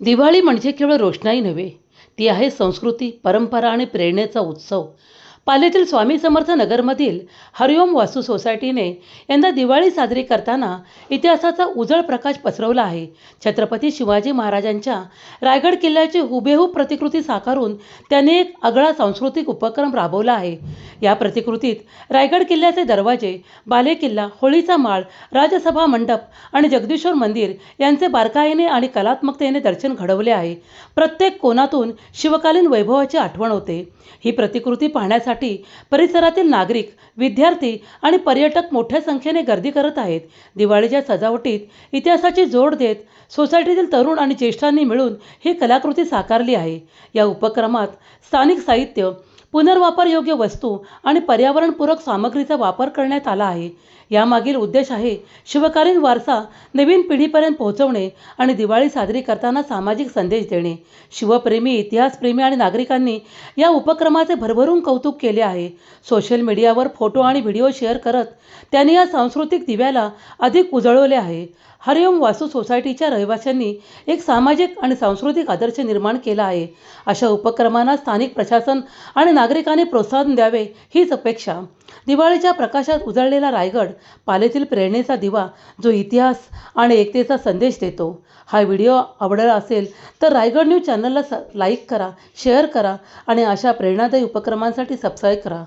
दिवाळी म्हणजे केवळ रोषणाई नव्हे ती आहे संस्कृती परंपरा आणि प्रेरणेचा उत्सव. पालेतील स्वामी समर्थ नगरमधील हरिओम वास्तू सोसायटीने यंदा दिवाळी साजरी करताना इतिहासाचा उजळ प्रकाश पसरवला आहे. छत्रपती शिवाजी महाराजांच्या रायगड किल्ल्याची हुबेहूब प्रतिकृती साकारून त्यांनी एक आगळा सांस्कृतिक उपक्रम राबवला आहे. या प्रतिकृतीत रायगड किल्ल्याचे दरवाजे बालेकिल्ला होळीचा माळ राजसभा मंडप आणि जगदीश्वर मंदिर यांचे बारकाईने आणि कलात्मकतेने दर्शन घडवले आहे. प्रत्येक कोनातून शिवकालीन वैभवाची आठवण होते. ही प्रतिकृती पाहण्यासाठी परिसरातील नागरिक विद्यार्थी आणि पर्यटक मोठ्या संख्येने गर्दी करत आहेत. दिवाळीच्या सजावटीत इतिहासाची जोड देत सोसायटीतील तरुण आणि ज्येष्ठांनी मिळून ही कलाकृती साकारली आहे. या उपक्रमात स्थानिक साहित्य पुनर्वापरयोग्य वस्तू आणि पर्यावरणपूरक सामग्रीचा वापर करण्यात आला आहे. यामागील उद्देश आहे शिवकालीन वारसा नवीन पिढीपर्यंत पोहोचवणे आणि दिवाळी साजरी करताना सामाजिक संदेश देणे. शिवप्रेमी इतिहासप्रेमी आणि नागरिकांनी या उपक्रमाचे भरभरून कौतुक केले. आहे. सोशल मीडियावर फोटो आणि व्हिडिओ शेअर करत त्यांनी या सांस्कृतिक दिव्याला अधिक उजळवले आहे. हरिओम वास्तू सोसायटीच्या रहिवाशांनी एक सामाजिक आणि सांस्कृतिक आदर्श निर्माण केला आहे. अशा उपक्रमांना स्थानिक प्रशासन आणि नागरिकांनी प्रोत्साहन द्यावे हीच अपेक्षा. दिवाळीच्या प्रकाशात उजळलेला रायगड पालेतील प्रेरणेचा दिवा जो इतिहास आणि एकतेचा संदेश देतो. हा व्हिडिओ आवडला असेल तर रायगड न्यूज चॅनलला स लाईक करा शेअर करा आणि अशा प्रेरणादायी उपक्रमांसाठी सबस्क्राईब करा.